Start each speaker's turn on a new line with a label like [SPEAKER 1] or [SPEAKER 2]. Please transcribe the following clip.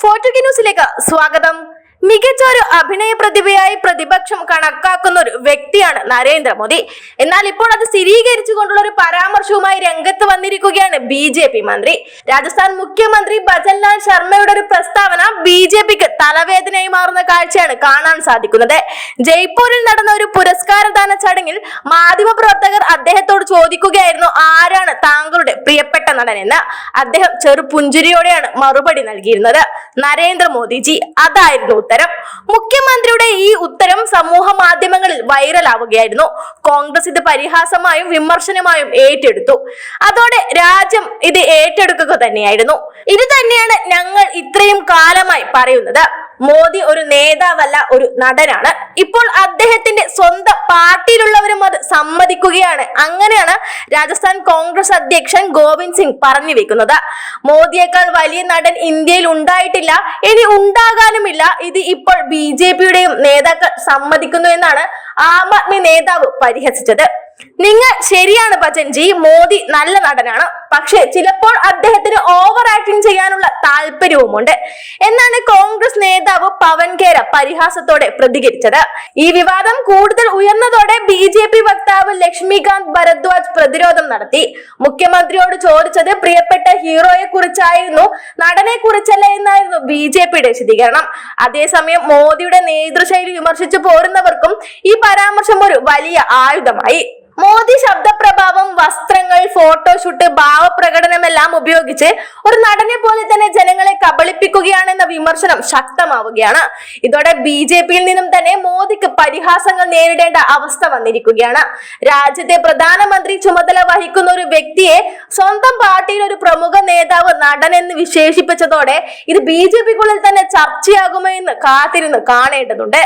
[SPEAKER 1] ഫോർട്ടുഗി ന്യൂസിലേക്ക് സ്വാഗതം. മികച്ച ഒരു അഭിനയ പ്രതിഭയായി പ്രതിപക്ഷം കണക്കാക്കുന്ന ഒരു വ്യക്തിയാണ് നരേന്ദ്രമോദി. എന്നാൽ ഇപ്പോൾ അത് സ്ഥിരീകരിച്ചുകൊണ്ടുള്ള ഒരു പരാമർശവുമായി രംഗത്ത് വന്നിരിക്കുകയാണ് ബി ജെ പി മന്ത്രി. രാജസ്ഥാൻ മുഖ്യമന്ത്രി ഭജൻലാൽ ശർമ്മയുടെ ഒരു പ്രസ്താവന ബി ജെ പിക്ക് തലവേദനയായി മാറുന്ന കാഴ്ചയാണ് കാണാൻ സാധിക്കുന്നത്. ജയ്പൂരിൽ നടന്ന ഒരു പുരസ്കാരദാന ചടങ്ങിൽ മാധ്യമപ്രവർത്തകർ അദ്ദേഹത്തോട് ചോദിക്കുകയായിരുന്നു ആരാണ് നടൻ എന്ന് അദ്ദേഹം ചെറുപുഞ്ചിരിയോടെയാണ് മറുപടി നൽകിയിരുന്നത്. നരേന്ദ്രമോദിജി അതായിരുന്നു ഉത്തരം. മുഖ്യമന്ത്രിയുടെ ഈ ഉത്തരം സമൂഹ മാധ്യമങ്ങളിൽ വൈറലാവുകയായിരുന്നു. കോൺഗ്രസ് ഇത് പരിഹാസമായും വിമർശനമായും ഏറ്റെടുത്തു. അതോടെ രാജ്യം ഇത് ഏറ്റെടുക്കുക തന്നെയായിരുന്നു. ഇത് തന്നെയാണ് ഞങ്ങൾ ഇത്രയും കാലമായി പറയുന്നത്. മോദി ഒരു നേതാവല്ല ഒരു നടനാണ്. ഇപ്പോൾ അദ്ദേഹത്തിന്റെ സ്വന്തം സമ്മതിക്കുകയാണ്. അങ്ങനെയാണ് രാജസ്ഥാൻ കോൺഗ്രസ് അധ്യക്ഷൻ ഗോവിന്ദ് സിംഗ് പറഞ്ഞു വെക്കുന്നത്. മോദിയേക്കാൾ വലിയ നടൻ ഇന്ത്യയിൽ ഉണ്ടായിട്ടില്ല. ഇനി ഉണ്ടാകാനുമില്ല. ഇത് ഇപ്പോൾ ബി ജെ പിയുടെയും നേതാക്കൾ സമ്മതിക്കുന്നു എന്നാണ് ആം ആദ്മി നേതാവ് പരിഹസിച്ചത്. നിങ്ങൾ ശരിയാണ് ഭജൻജി. മോദി നല്ല നടനാണ്. പക്ഷെ ചിലപ്പോൾ അദ്ദേഹത്തിന് ഓവർ ആക്ടിങ് ചെയ്യാനുള്ള താല്പര്യവുമുണ്ട്. എന്നാണ് കോൺഗ്രസ് നേതാവ് പവൻ കേര പരിഹാസത്തോടെ പ്രതികരിച്ചത്. ഈ വിവാദം കൂടുതൽ ഉയർന്നതോടെ B J P Lakshmikant Bhardwaj പ്രതിരോധം നടത്തി. മുഖ്യമന്ത്രിയോട് ചോദിച്ചത് പ്രിയപ്പെട്ട ഹീറോയെ കുറിച്ചായിരുന്നു നടനെ കുറിച്ചല്ല എന്നായിരുന്നു ബി ജെ പിയുടെ വിശദീകരണം. അതേസമയം മോദിയുടെ നേതൃശൈലി വിമർശിച്ചു പോരുന്നവർക്കും ഈ പരാമർശം ഒരു വലിയ ആയുധമായി. മോദി ശബ്ദപ്രഭാവം വസ്ത്രങ്ങൾ ഫോട്ടോഷൂട്ട് ഭാവപ്രകടനമെല്ലാം ഉപയോഗിച്ച് ഒരു നടനെ പോലെ തന്നെ ജനങ്ങളെ കബളിപ്പിക്കുകയാണെന്ന വിമർശനം ശക്തമാവുകയാണ്. ഇതോടെ ബി ജെ പിയിൽ നിന്നും തന്നെ മോദിക്ക് പരിഹാസങ്ങൾ നേരിടേണ്ട അവസ്ഥ വന്നിരിക്കുകയാണ്. രാജ്യത്തെ പ്രധാനമന്ത്രി ചുമതല വഹിക്കുന്ന ഒരു വ്യക്തിയെ സ്വന്തം പാർട്ടിയിൽ ഒരു പ്രമുഖ നേതാവ് നടൻ എന്ന് വിശേഷിപ്പിച്ചതോടെ ഇത് ബി ജെ പിക്കുള്ളിൽ തന്നെ ചർച്ചയാകുമോ എന്ന് കാത്തിരുന്ന് കാണേണ്ടതുണ്ട്.